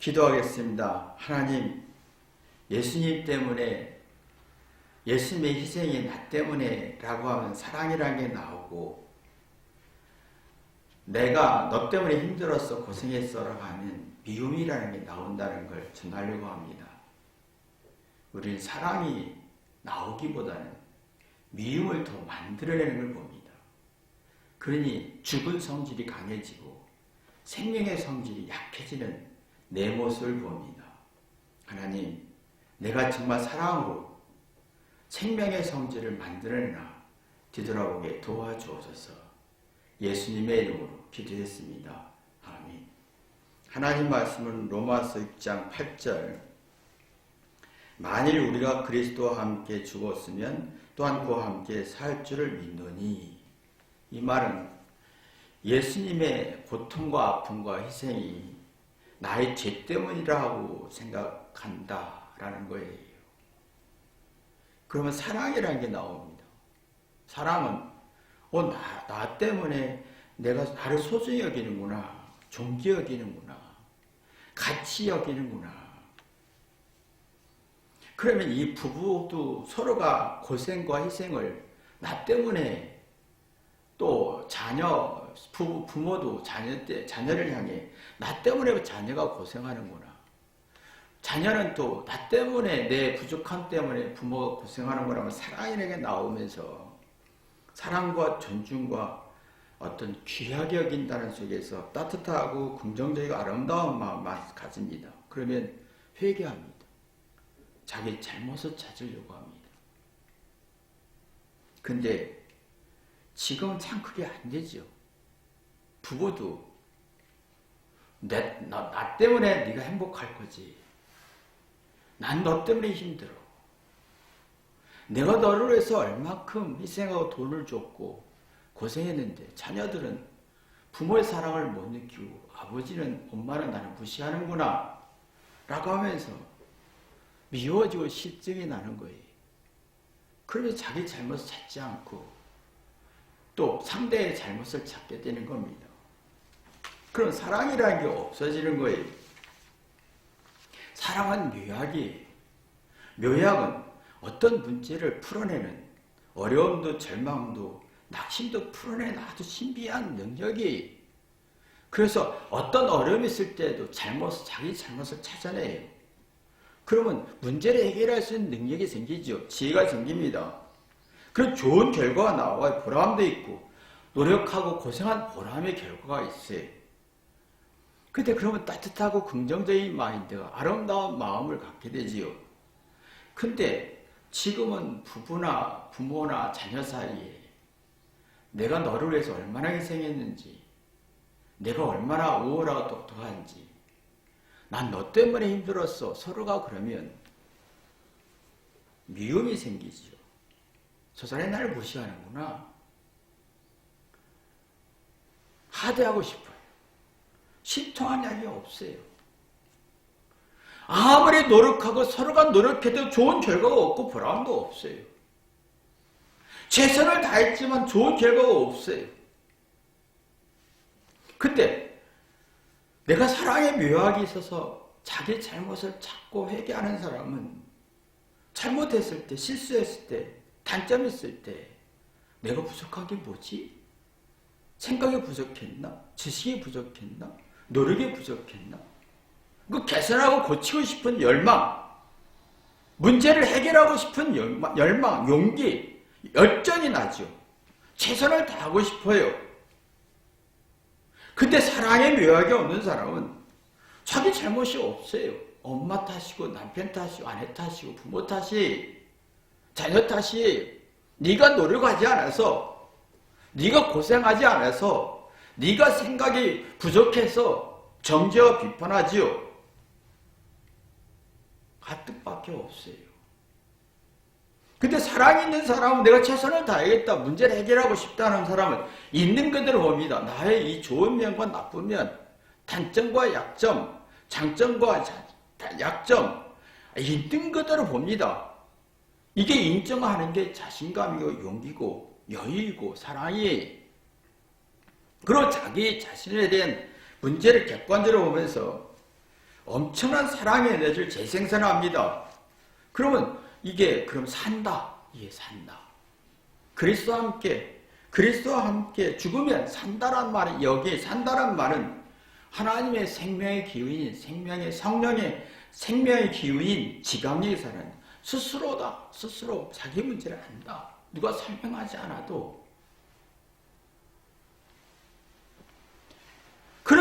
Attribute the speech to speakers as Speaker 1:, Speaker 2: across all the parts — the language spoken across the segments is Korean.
Speaker 1: 기도하겠습니다. 하나님, 예수님 때문에, 예수님의 희생이 나 때문에 라고 하면 사랑이라는 게 나오고, 내가 너 때문에 힘들었어, 고생했어 라고 하면 미움이라는 게 나온다는 걸 전하려고 합니다. 우리는 사랑이 나오기보다는 미움을 더 만들어내는 걸 봅니다. 그러니 죽은 성질이 강해지고 생명의 성질이 약해지는 내 모습을 봅니다. 하나님, 내가 정말 사랑으로 생명의 성질을 만들어내나 뒤돌아보게 도와주옵소서. 예수님의 이름으로 기도했습니다. 아멘. 하나님 말씀은 로마서 6장 8절 만일 우리가 그리스도와 함께 죽었으면 또한 그와 함께 살 줄을 믿노니 이 말은 예수님의 고통과 아픔과 희생이 나의 죄 때문이라고 생각한다라는 거예요. 그러면 사랑이라는 게 나옵니다. 사랑은 어, 나, 나 때문에 내가 나를 소중히 여기는구나. 존귀 여기는구나. 가치 여기는구나. 그러면 이 부부도 서로가 고생과 희생을 나 때문에 또 자녀, 부부, 부모도 자녀 때, 자녀를 향해 나 때문에 자녀가 고생하는구나. 자녀는 또 나 때문에 내 부족함 때문에 부모가 고생하는구나 하면 사랑이라게 나오면서 사랑과 존중과 어떤 귀하게 여긴다는 속에서 따뜻하고 긍정적이고 아름다운 마음을 가집니다. 그러면 회개합니다. 자기 잘못을 찾으려고 합니다. 근데 지금은 참 그게 안 되죠. 부부도 내, 나, 나 때문에 네가 행복할 거지. 난 너 때문에 힘들어. 내가 너를 위해서 얼마큼 희생하고 돈을 줬고 고생했는데 자녀들은 부모의 사랑을 못 느끼고 아버지는 엄마는 나를 무시하는구나 라고 하면서 미워지고 실증이 나는 거예요. 그러면 자기 잘못을 찾지 않고 또 상대의 잘못을 찾게 되는 겁니다. 그럼 사랑이라는 게 없어지는 거예요. 사랑은 묘약이에요. 묘약은 어떤 문제를 풀어내는 어려움도 절망도 낙심도 풀어내는 아주 신비한 능력이 그래서 어떤 어려움이 있을 때도 잘못, 자기 잘못을 찾아내요. 그러면 문제를 해결할 수 있는 능력이 생기죠. 지혜가 생깁니다. 그런 좋은 결과가 나와요. 보람도 있고 노력하고 고생한 보람의 결과가 있어요. 근데 그러면 따뜻하고 긍정적인 마인드가 아름다운 마음을 갖게 되지요. 근데 지금은 부부나 부모나 자녀 사이에 내가 너를 위해서 얼마나 희생했는지, 내가 얼마나 우월하고 똑똑한지, 난 너 때문에 힘들었어. 서로가 그러면 미움이 생기죠. 저 사람이 나를 무시하는구나. 하대하고 싶어 요. 신통한 약이 없어요. 아무리 노력하고 서로가 노력해도 좋은 결과가 없고 보람도 없어요. 최선을 다했지만 좋은 결과가 없어요. 그때 내가 사랑의 묘학이 있어서 자기 잘못을 찾고 회개하는 사람은 잘못했을 때, 실수했을 때, 단점이 있을 때 내가 부족한 게 뭐지? 생각이 부족했나? 지식이 부족했나? 노력이 부족했나? 그 개선하고 고치고 싶은 열망, 문제를 해결하고 싶은 열망, 열망, 용기, 열정이 나죠. 최선을 다하고 싶어요. 근데 사랑의 묘약이 없는 사람은 자기 잘못이 없어요. 엄마 탓이고 남편 탓이고 아내 탓이고 부모 탓이 자녀 탓이 네가 노력하지 않아서 네가 고생하지 않아서 네가 생각이 부족해서 정죄와 비판하지요. 가뜩밖에 없어요. 근데 사랑이 있는 사람은 내가 최선을 다하겠다. 문제를 해결하고 싶다는 사람은 있는 그대로 봅니다. 나의 이 좋은 면과 나쁜 면, 단점과 약점, 장점과 약점, 있는 그대로 봅니다. 이게 인정하는 게 자신감이고 용기고 여유이고 사랑이 그리고 자기 자신에 대한 문제를 객관적으로 보면서 엄청난 사랑의 에너지를 재생산합니다. 그러면 이게 그럼 산다. 이게 산다. 그리스도와 함께 그리스도와 함께 죽으면 산다란 말은 여기에 산다란 말은 하나님의 생명의 기운인 생명의 성령의 생명의 기운인 사람 스스로다 스스로 자기 문제를 안다 누가 설명하지 않아도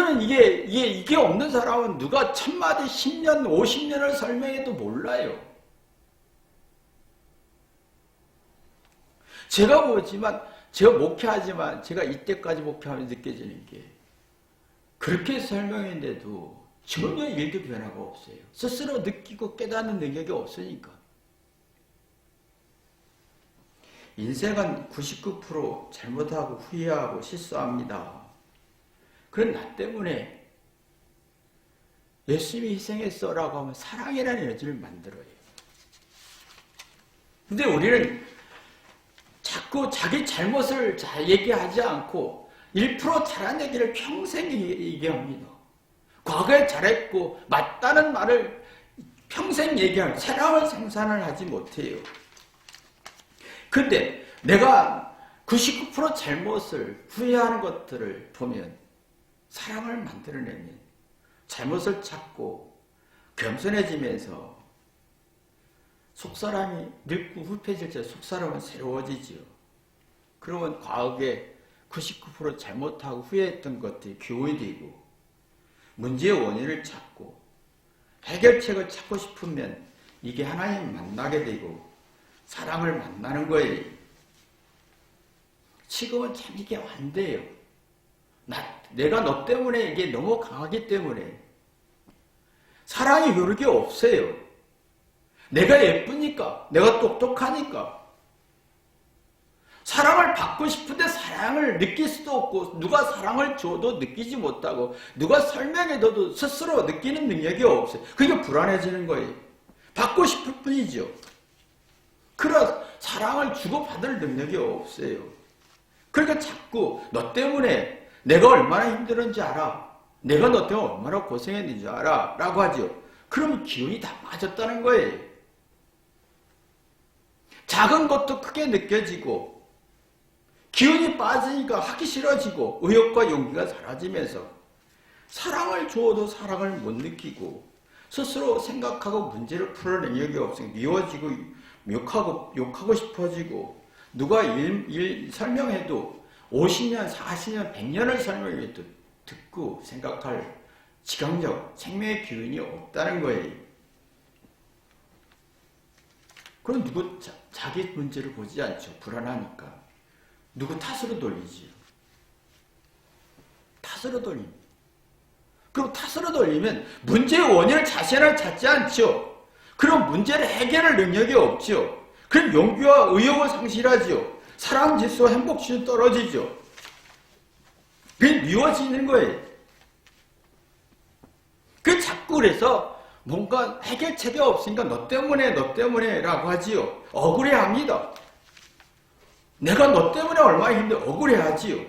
Speaker 1: 그러면 이게 이게 이게 없는 사람은 누가 천 마디 10년 50년을 설명해도 몰라요. 제가 보지만 제가 목회하지만 제가 이때까지 목회하면서 느껴지는 게 그렇게 설명했는데도 전혀 일도 변화가 없어요. 스스로 느끼고 깨닫는 능력이 없으니까. 인생은 99% 잘못하고 후회하고 실수합니다. 그런 나 때문에 예수님이 희생했어라고 하면 사랑이라는 에너지를 만들어요. 근데 우리는 자꾸 자기 잘못을 잘 얘기하지 않고 1% 잘한 얘기를 평생 얘기합니다. 과거에 잘했고 맞다는 말을 평생 얘기하는 새로운 생산을 하지 못해요. 근데 내가 99% 잘못을 후회하는 것들을 보면 사랑을 만들어내면 잘못을 찾고 겸손해지면서 속사람이 늙고 훌패질 때 속사람은 새로워지지요. 그러면 과거에 99% 잘못하고 후회했던 것들이 교훈이 되고 문제의 원인을 찾고 해결책을 찾고 싶으면 이게 하나님 만나게 되고 사랑을 만나는 거예요. 지금은 참 이게 안 돼요. 나, 내가 너 때문에 이게 너무 강하기 때문에 사랑이 요렇게 없어요. 내가 예쁘니까, 내가 똑똑하니까. 사랑을 받고 싶은데 사랑을 느낄 수도 없고, 누가 사랑을 줘도 느끼지 못하고, 누가 설명해줘도 스스로 느끼는 능력이 없어요. 그게 불안해지는 거예요. 받고 싶을 뿐이죠. 그러 사랑을 주고받을 능력이 없어요. 그러니까 자꾸 너 때문에 내가 얼마나 힘들었는지 알아. 내가 너 때문에 얼마나 고생했는지 알아. 라고 하죠. 그러면 기운이 다 빠졌다는 거예요. 작은 것도 크게 느껴지고 기운이 빠지니까 하기 싫어지고 의욕과 용기가 사라지면서 사랑을 주어도 사랑을 못 느끼고 스스로 생각하고 문제를 풀어 능력이 없으니 미워지고 욕하고 욕하고 싶어지고 누가 일, 일 설명해도 50년, 40년, 100년을 설명해도 듣고 생각할 지각력, 생명의 기운이 없다는 거예요. 그럼 누구 자, 자기 문제를 보지 않죠. 불안하니까. 누구 탓으로 돌리지요. 탓으로 돌립니다. 그럼 탓으로 돌리면 문제의 원인을 자신을 찾지 않죠. 그럼 문제를 해결할 능력이 없죠. 그럼 용기와 의욕을 상실하지요. 사랑 지수와 행복 지수 떨어지죠. 그게 미워지는 거예요. 그 자꾸 그래서 뭔가 해결책이 없으니까 너 때문에 너 때문에 라고 하지요. 억울해합니다. 내가 너 때문에 얼마나 힘들어 억울해하지요.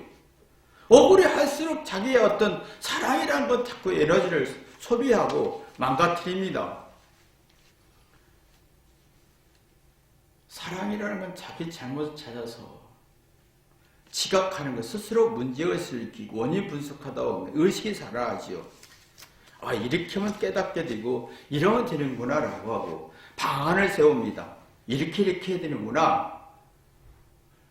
Speaker 1: 억울해할수록 자기의 어떤 사랑이라는 것 자꾸 에너지를 소비하고 망가뜨립니다. 사랑이라는 건 자기 잘못을 찾아서 지각하는 것, 스스로 문제의식을 익히고 원인 분석하다 보면 의식이 살아나지요. 아, 이렇게 하면 깨닫게 되고, 이러면 되는구나, 라고 하고, 방안을 세웁니다. 이렇게, 이렇게 해야 되는구나.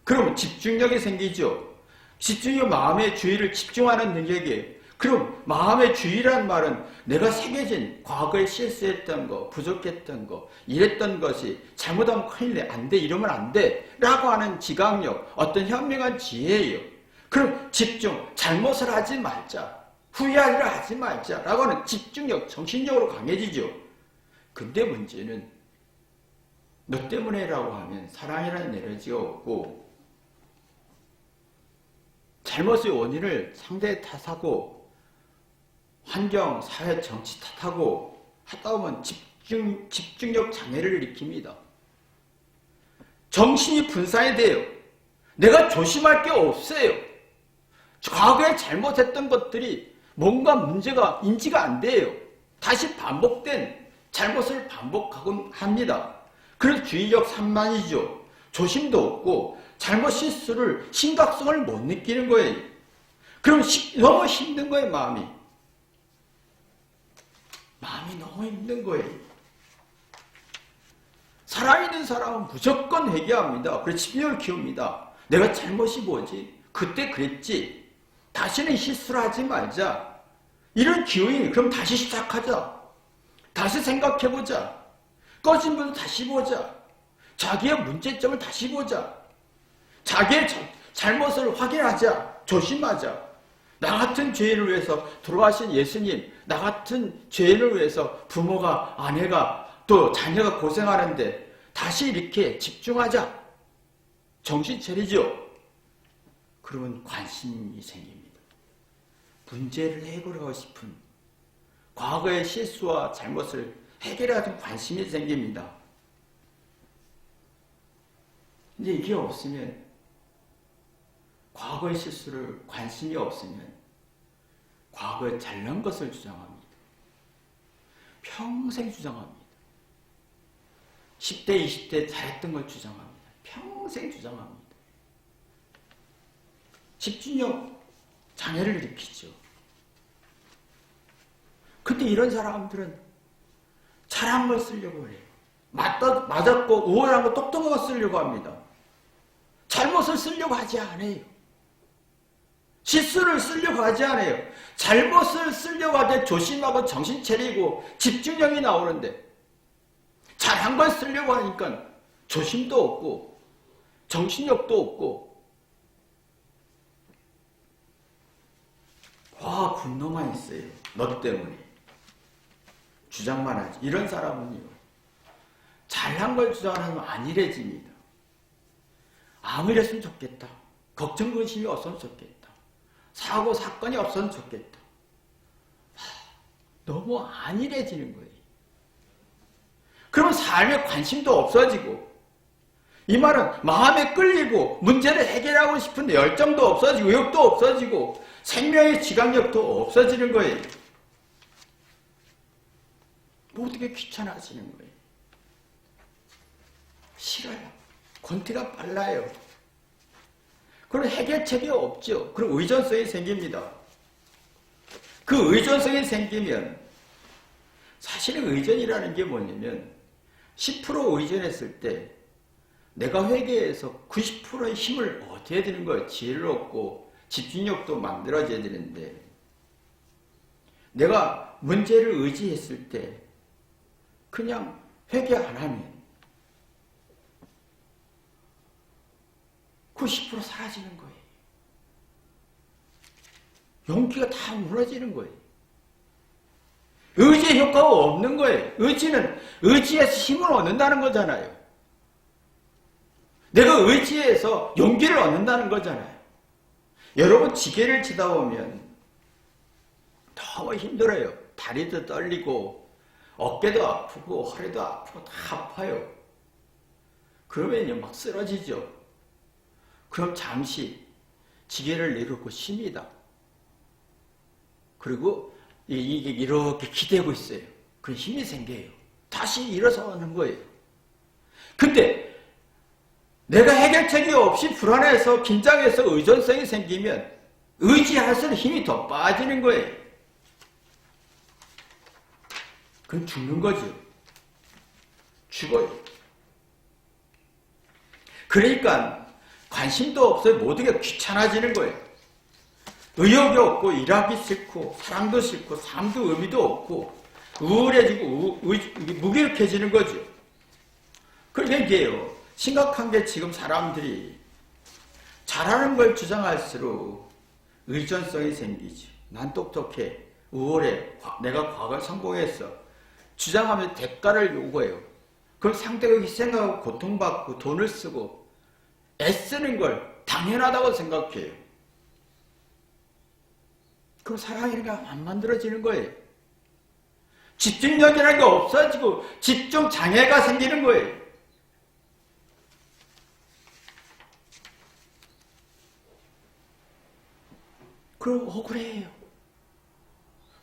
Speaker 1: 그럼 집중력이 생기죠. 집중력, 마음의 주의를 집중하는 능력이 그럼 마음의 주의란 말은 내가 새겨진 과거에 실수했던 거, 부족했던 거, 이랬던 것이 잘못하면 큰일 내, 안 돼, 이러면 안 돼, 라고 하는 지각력, 어떤 현명한 지혜예요. 그럼 집중, 잘못을 하지 말자, 일을 하지 말자, 라고 하는 집중력, 정신력으로 강해지죠. 근데 문제는 너 때문에라고 하면 사랑이라는 에너지가 없고 잘못의 원인을 상대에 탓하고 환경, 사회, 정치 탓하고 하다 보면 집중, 집중력 장애를 일으킵니다. 정신이 분산이 돼요. 내가 조심할 게 없어요. 과거에 잘못했던 것들이 뭔가 문제가 인지가 안 돼요. 다시 반복된 잘못을 반복하곤 합니다. 그래서 주의력 산만이죠. 조심도 없고 잘못 실수를 심각성을 못 느끼는 거예요. 그럼 시- 너무 힘든 거예요, 마음이. 마음이 너무 힘든 거예요. 살아있는 사람은 무조건 회개합니다. 그래서 집념을 키웁니다. 내가 잘못이 뭐지? 그때 그랬지. 다시는 실수를 하지 말자. 이런 기운이 그럼 다시 시작하자. 다시 생각해보자. 꺼진 불도 다시 보자. 자기의 문제점을 다시 보자. 자기의 자- 잘못을 확인하자. 조심하자. 나 같은 죄인을 위해서 돌아가신 예수님, 나 같은 죄인을 위해서 부모가, 아내가, 또 자녀가 고생하는데 다시 이렇게 집중하자. 정신 차리죠. 그러면 관심이 생깁니다. 문제를 해결하고 싶은 과거의 실수와 잘못을 해결하는 관심이 생깁니다. 이제 이게 없으면 과거의 실수를 관심이 없으면 과거에 잘난 것을 주장합니다. 평생 주장합니다. 10대, 20대 잘했던 걸 주장합니다. 평생 주장합니다. 집중력 장애를 일으키죠. 근데 이런 사람들은 잘한 걸 쓰려고 해요. 맞다, 맞았고 우월한 거 똑똑한 거 쓰려고 합니다. 잘못을 쓰려고 하지 않아요. 실수를 쓰려고 하지 않아요. 잘못을 쓰려고 하되 조심하고 정신 차리고 집중력이 나오는데 잘한 걸 쓰려고 하니까 조심도 없고 정신력도 없고 와 분노만 있어요. 너 때문에 주장만 하지. 이런 사람은요. 잘한 걸 주장하면 안일해집니다. 아무 이랬으면 좋겠다. 걱정 근심이 없으면 좋겠다. 사고 사건이 없으면 좋겠다. 하, 너무 안일해지는 거예요. 그러면 삶에 관심도 없어지고 이 말은 마음에 끌리고 문제를 해결하고 싶은데 열정도 없어지고 의욕도 없어지고 생명의 지각력도 없어지는 거예요. 모든 게 귀찮아지는 거예요. 싫어요. 권태가 빨라요. 그럼 해결책이 없죠. 그럼 의존성이 생깁니다. 그 의존성이 생기면 사실은 의존이라는 게 뭐냐면 10% 의존했을 때 내가 회계에서 90%의 힘을 얻어야 되는 거예요. 지혜를 얻고 집중력도 만들어져야 되는데 내가 문제를 의지했을 때 그냥 회개 안 하면 90% 사라지는 거예요. 용기가 다 무너지는 거예요. 의지의 효과가 없는 거예요. 의지는 의지에서 힘을 얻는다는 거잖아요. 내가 의지해서 용기를 얻는다는 거잖아요. 여러분 지게를 치다 보면 너무 힘들어요. 다리도 떨리고 어깨도 아프고 허리도 아프고 다 아파요. 그러면요 막 쓰러지죠. 그럼 잠시 지게를 내려놓고 쉽니다. 그리고 이게 이렇게 기대고 있어요. 그 힘이 생겨요. 다시 일어서는 거예요. 근데 내가 해결책이 없이 불안해서 긴장해서 의존성이 생기면 의지할수록 힘이 더 빠지는 거예요. 그럼 죽는 거죠. 죽어요. 그러니까 관심도 없어요. 모든 게 귀찮아지는 거예요. 의욕이 없고 일하기 싫고 사랑도 싫고 삶도 의미도 없고 우울해지고 우, 의, 무기력해지는 거죠. 그러니까 이게요. 심각한 게 지금 사람들이 잘하는 걸 주장할수록 의존성이 생기죠. 난 똑똑해. 우월해. 내가 과거에 성공했어. 주장하면 대가를 요구해요. 그럼 상대가 희생하고 고통받고 돈을 쓰고 애쓰는 걸 당연하다고 생각해요. 그럼 사랑이란 게안 만들어지는 거예요. 집중력이라는 게 없어지고 집중 장애가 생기는 거예요. 그럼 억울해요.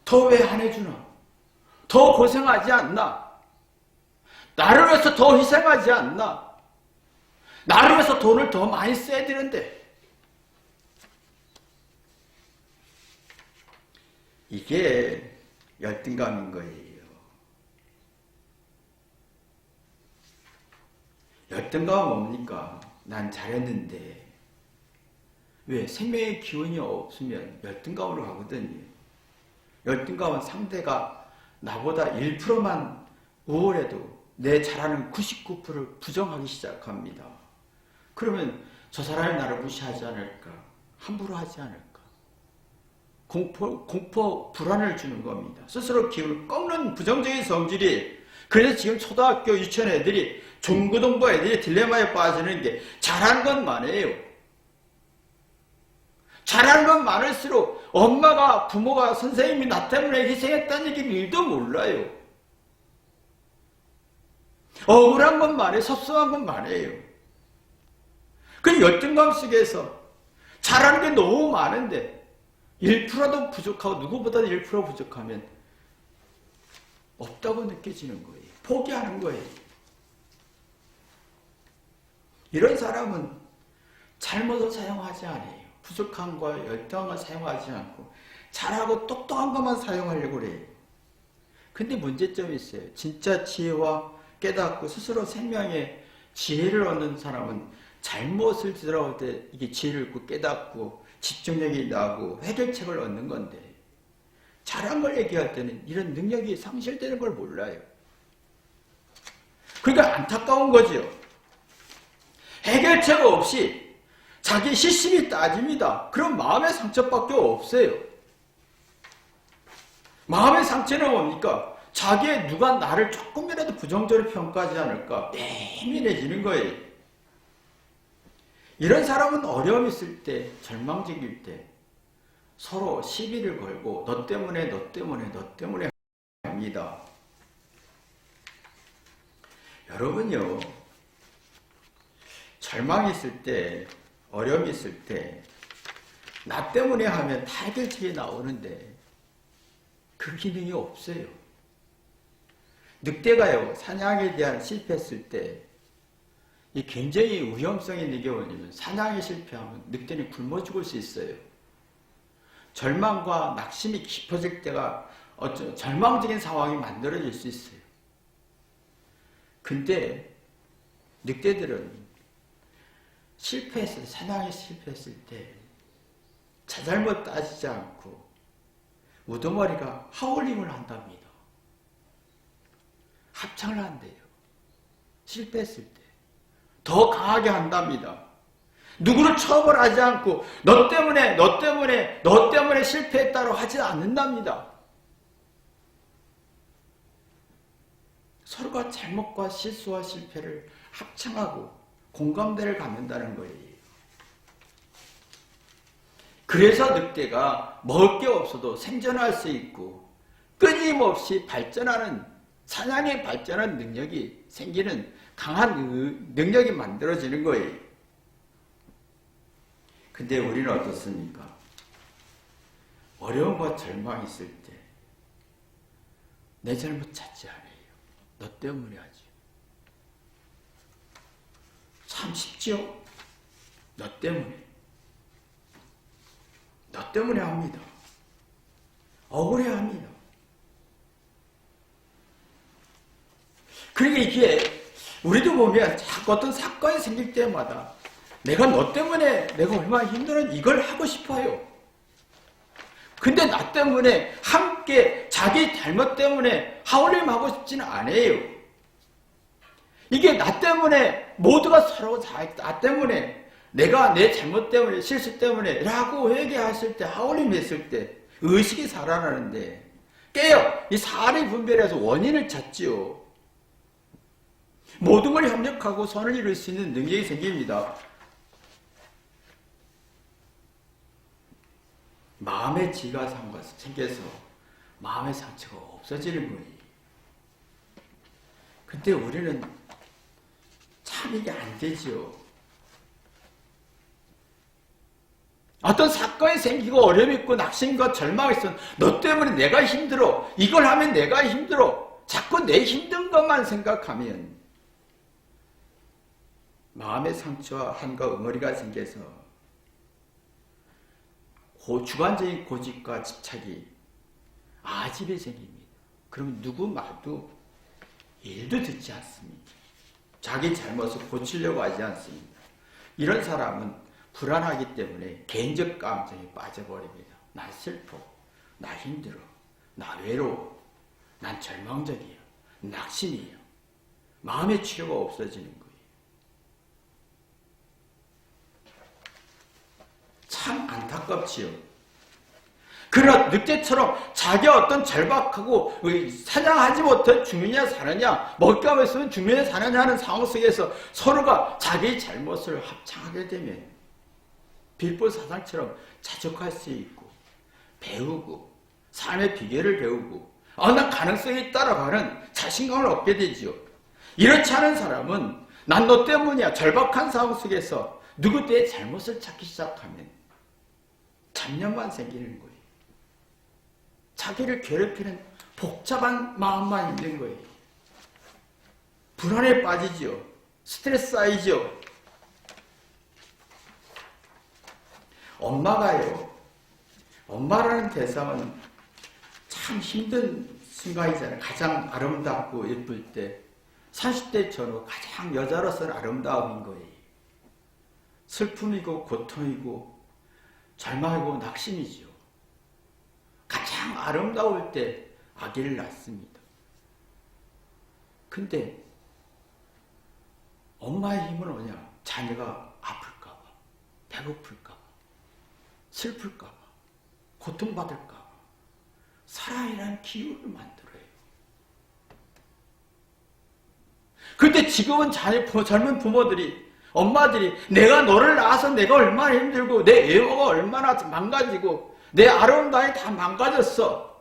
Speaker 1: 더 왜 안 해주나? 더더 고생하지 않나? 나를 위해서 더 희생하지 않나? 나를 위해서 돈을 더 많이 써야 되는데. 이게 열등감인 거예요. 열등감은 뭡니까? 난 잘했는데. 왜? 생명의 기운이 없으면 열등감으로 가거든요. 열등감은 상대가 나보다 1%만 우월해도 내 잘하는 99%를 부정하기 시작합니다. 그러면 저 사람이 나를 무시하지 않을까? 함부로 하지 않을까? 공포, 공포, 불안을 주는 겁니다. 스스로 기운을 꺾는 부정적인 성질이 그래서 지금 초등학교 유치원 애들이 중고등부 애들이 딜레마에 빠지는 게 잘한 건 많아요. 잘한 건 많을수록 엄마가 부모가 선생님이 나 때문에 희생했다는 얘기를 일도 몰라요. 억울한 건 많아요. 섭섭한 건 많아요. 그 열등감 속에서 잘하는 게 너무 많은데 1%도 부족하고 누구보다도 1% 부족하면 없다고 느껴지는 거예요. 포기하는 거예요. 이런 사람은 잘못을 사용하지 않아요. 열등한 걸 사용하지 않고 잘하고 똑똑한 것만 사용하려고 그래요. 근데 문제점이 있어요. 진짜 지혜와 깨닫고 스스로 생명의 지혜를 얻는 사람은 잘못을 들어올 때 이게 지혜를 얻고 깨닫고 집중력이 나고 해결책을 얻는 건데 잘한 걸 얘기할 때는 이런 능력이 상실되는 걸 몰라요. 그러니까 안타까운 거죠. 해결책 없이 자기 시심이 따집니다. 그럼 마음의 상처밖에 없어요. 마음의 상처는 뭡니까? 자기의 누가 나를 조금이라도 부정적으로 평가하지 않을까 예민해지는 거예요. 이런 사람은 어려움 있을 때, 절망적일 때 서로 시비를 걸고 너 때문에 너 때문에 너 때문에 합니다. 여러분요. 절망이 있을 때, 어려움이 있을 때, 나 때문에 하면 다 해결책이 나오는데, 그 기능이 없어요. 늑대가요, 사냥에 대한 실패했을 때, 이 굉장히 위험성이 있는 게 뭐냐면, 사냥에 실패하면 늑대는 굶어 죽을 수 있어요. 절망과 낙심이 깊어질 때가 어쩌, 절망적인 상황이 만들어질 수 있어요. 근데, 늑대들은 실패했을 때, 사냥에 실패했을 때, 자잘못 따지지 않고, 우두머리가 하울링을 한답니다. 합창을 한대요. 실패했을 때. 더 강하게 한답니다. 누구를 처벌하지 않고 너 때문에 너 때문에 너 때문에 실패했다고 하지 않는답니다. 서로가 잘못과 실수와 실패를 합창하고 공감대를 갖는다는 거예요. 그래서 늑대가 먹을 게 없어도 생존할 수 있고 끊임없이 발전하는 사냥의 발전한 능력이 생기는 강한 능력이 만들어지는 거예요. 근데 우리는 어떻습니까? 어려움과 절망이 있을 때 내 잘못 찾지 않아요. 너 때문에 하지. 참 쉽지요? 너 때문에. 너 때문에 합니다. 억울해 합니다. 그러니까 이게 우리도 보면 자꾸 어떤 사건이 생길 때마다 내가 너 때문에 내가 얼마나 힘들었는지 이걸 하고 싶어요. 근데 나 때문에 함께 자기 잘못 때문에 하울림 하고 싶지는 않아요. 이게 나 때문에 모두가 서로 나 때문에 내가 내 잘못 때문에 실수 때문에 라고 회개했을 때 하울림 했을 때 의식이 살아나는데 깨요. 이 사리 분별해서 원인을 찾지요. 모든 걸 협력하고 선을 이룰 수 있는 능력이 생깁니다. 마음의 지가 생겨서 마음의 상처가 없어지는 거예요. 근데 우리는 참 이게 안 되지요. 어떤 사건이 생기고 어려움이 있고 낙심과 절망이 있어 너 때문에 내가 힘들어 이걸 하면 내가 힘들어 자꾸 내 힘든 것만 생각하면 마음의 상처와 한과 응어리가 생겨서 고, 주관적인 고집과 집착이 아집에 생깁니다. 그럼 누구 말도 일도 듣지 않습니다. 자기 잘못을 고치려고 하지 않습니다. 이런 사람은 불안하기 때문에 개인적 감정에 빠져버립니다. 난 슬퍼, 나 힘들어, 나 외로워, 난 절망적이야, 낙심이야. 마음의 치료가 없어지는 거예요. 참 안타깝지요. 그러나 늑대처럼 자기가 어떤 절박하고 사냥하지 못한 죽느냐 사느냐 먹감을 있으면 죽느냐 사느냐 하는 상황 속에서 서로가 자기 잘못을 합창하게 되면 빌보 사상처럼 자족할 수 있고 배우고 삶의 비결을 배우고 어느 가능성이 따라가는 자신감을 얻게 되지요. 이렇지 않은 사람은 난 너 때문이야 절박한 상황 속에서 누구 때의 잘못을 찾기 시작하면 잡념만 생기는 거예요. 자기를 괴롭히는 복잡한 마음만 있는 거예요. 불안에 빠지죠. 스트레스 쌓이죠. 엄마가요. 엄마라는 대상은 참 힘든 순간이잖아요. 가장 아름답고 예쁠 때. 30대 전후 가장 여자로서는 아름다움인 거예요. 슬픔이고 고통이고 절망이고 낙심이지요. 가장 아름다울 때 아기를 낳습니다. 근데 엄마의 힘은 뭐냐? 자녀가 아플까봐, 배고플까봐, 슬플까봐, 고통받을까봐 사랑이라는 기운을 만들어요. 근데 지금은 자녀, 젊은 부모들이 엄마들이 내가 너를 낳아서 내가 얼마나 힘들고 내 애호가 얼마나 망가지고 내 아름다움이 다 망가졌어.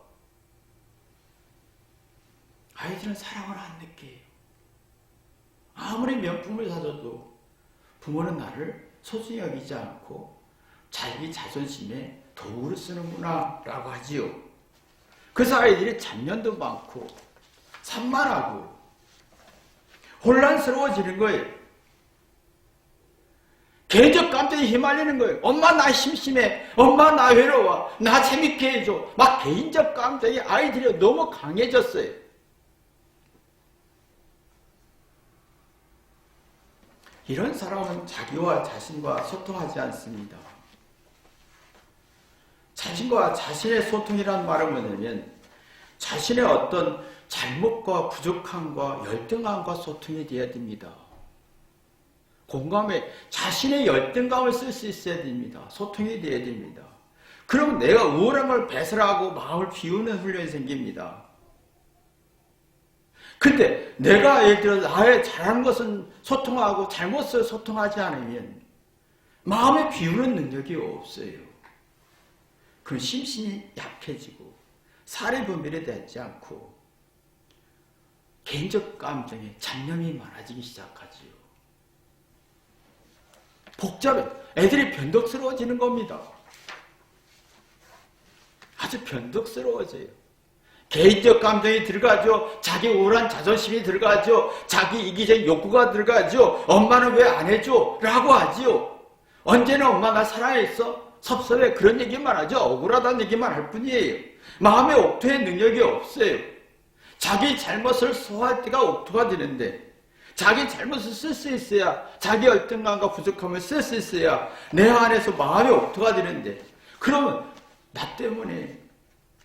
Speaker 1: 아이들은 사랑을 안 느껴요. 아무리 명품을 사줘도 부모는 나를 소중히 여기지 않고 자기 자존심에 도구를 쓰는구나 라고 하지요. 그래서 아이들이 잡념도 많고 산만하고 혼란스러워지는 거예요. 개인적 감정에 휘말리는 거예요. 엄마 나 심심해. 엄마 나 외로워. 나 재밌게 해줘. 막 개인적 감정이 아이들이 너무 강해졌어요. 이런 사람은 자기와 자신과 소통하지 않습니다. 자신과 자신의 소통이란 말은 뭐냐면 자신의 어떤 잘못과 부족함과 열등함과 소통이 되어야 됩니다. 공감에 자신의 열등감을 쓸 수 있어야 됩니다. 소통이 되어야 됩니다. 그러면 내가 우울한 걸 배설하고 마음을 비우는 훈련이 생깁니다. 근데 내가 예를 들어 나의 잘한 것은 소통하고 잘못을 소통하지 않으면 마음에 비우는 능력이 없어요. 그럼 심신이 약해지고 사례 분별이 되지 않고 개인적 감정에 잡념이 많아지기 시작하지요. 복잡해. 애들이 변덕스러워지는 겁니다. 아주 변덕스러워져요. 개인적 감정이 들어가죠. 자기 우울한 자존심이 들어가죠. 자기 이기적인 욕구가 들어가죠. 엄마는 왜 안 해줘? 라고 하지요. 언제나 엄마 나 사랑했어? 섭섭해. 그런 얘기만 하죠. 억울하다는 얘기만 할 뿐이에요. 마음의 옥토의 능력이 없어요. 자기 잘못을 소화할 때가 옥토가 되는데 자기 잘못을 쓸 수 있어야 자기 열등감과 부족함을 쓸 수 있어야 내 안에서 마음의 옥토가 되는데 그러면 나 때문에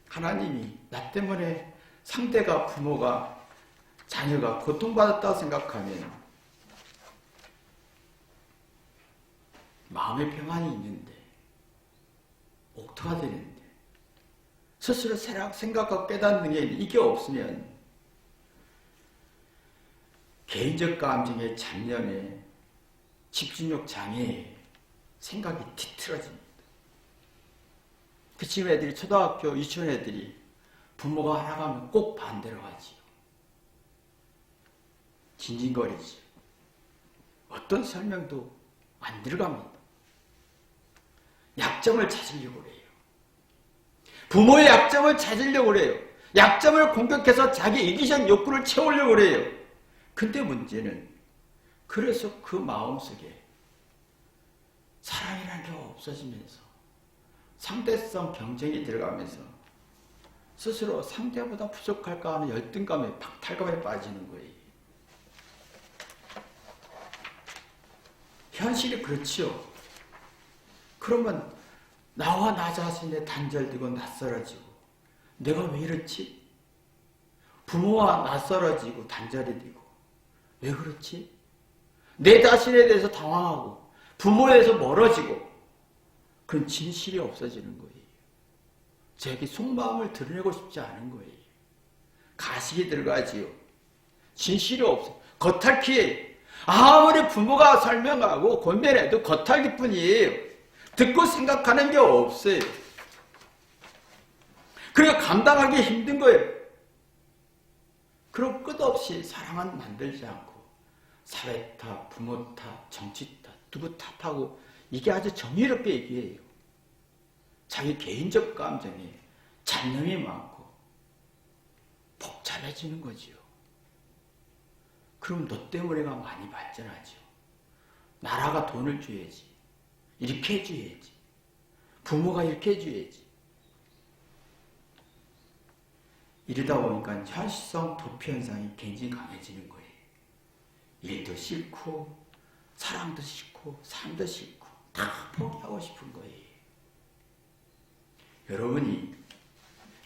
Speaker 1: 하나님이 나 때문에 상대가 부모가 자녀가 고통받았다고 생각하면 마음의 평안이 있는데 옥토가 되는데 스스로 생각하고 깨닫는 게 이게 없으면 개인적 감정의 잡념에 집중력 장애에 생각이 뒤틀어집니다. 그 지금 애들이 초등학교 유치원 애들이 부모가 하라 가면 꼭 반대로 하지요. 진진거리지. 어떤 설명도 안 들어갑니다. 약 약점을 찾으려고 그래요. 부모의 약점을 찾으려고 그래요. 약점을 공격해서 자기 이기적 욕구를 채우려고 그래요. 근데 문제는 그래서 그 마음속에 사랑이라는 게 없어지면서 상대성 경쟁이 들어가면서 스스로 상대보다 부족할까 하는 열등감에 박탈감에 빠지는 거예요. 현실이 그렇지요. 그러면 나와 나 자신의 단절되고 낯설어지고 내가 왜 이렇지? 부모와 낯설어지고 단절이 되고 왜 그렇지? 내 자신에 대해서 당황하고 부모에서 멀어지고 그런 진실이 없어지는 거예요. 자기 속마음을 드러내고 싶지 않은 거예요. 가식이 들어가지요. 진실이 없어. 겉핥기에 아무리 부모가 설명하고 권면해도 겉핥기 뿐이에요. 듣고 생각하는 게 없어요. 그래서 감당하기 힘든 거예요. 그럼 끝없이 사랑은 만들지 않고 사회 탓, 부모 탓, 정치 탓, 누구 탓하고 이게 아주 정의롭게 얘기해요. 자기 개인적 감정에 잡념이 많고 복잡해지는 거지요. 그럼 너 때문에가 많이 발전하죠. 나라가 돈을 줘야지. 이렇게 해줘야지. 부모가 이렇게 해줘야지. 이러다 보니까 현실성 도피 현상이 굉장히 강해지는 거예요. 일도 싫고, 사랑도 싫고, 삶도 싫고, 다 포기하고 싶은 거예요. 여러분이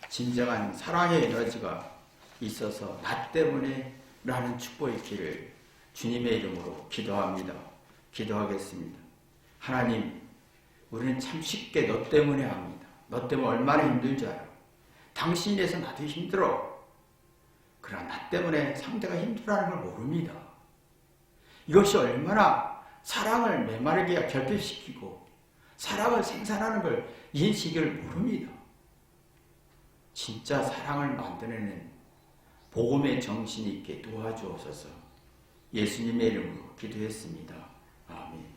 Speaker 1: 진정한 사랑의 에너지가 있어서 나 때문에 라는 축복의 길을 주님의 이름으로 기도합니다. 기도하겠습니다. 하나님, 우리는 참 쉽게 너 때문에 합니다. 너 때문에 얼마나 줄 알아. 당신에서 나도 힘들어. 그러나 나 때문에 상대가 힘들어하는 걸 모릅니다. 이것이 얼마나 사랑을 메마르게 결핍시키고 사랑을 생산하는 걸 인식을 모릅니다. 진짜 사랑을 만들어내는 복음의 정신이 있게 도와주옵소서 예수님의 이름으로 기도했습니다. 아멘.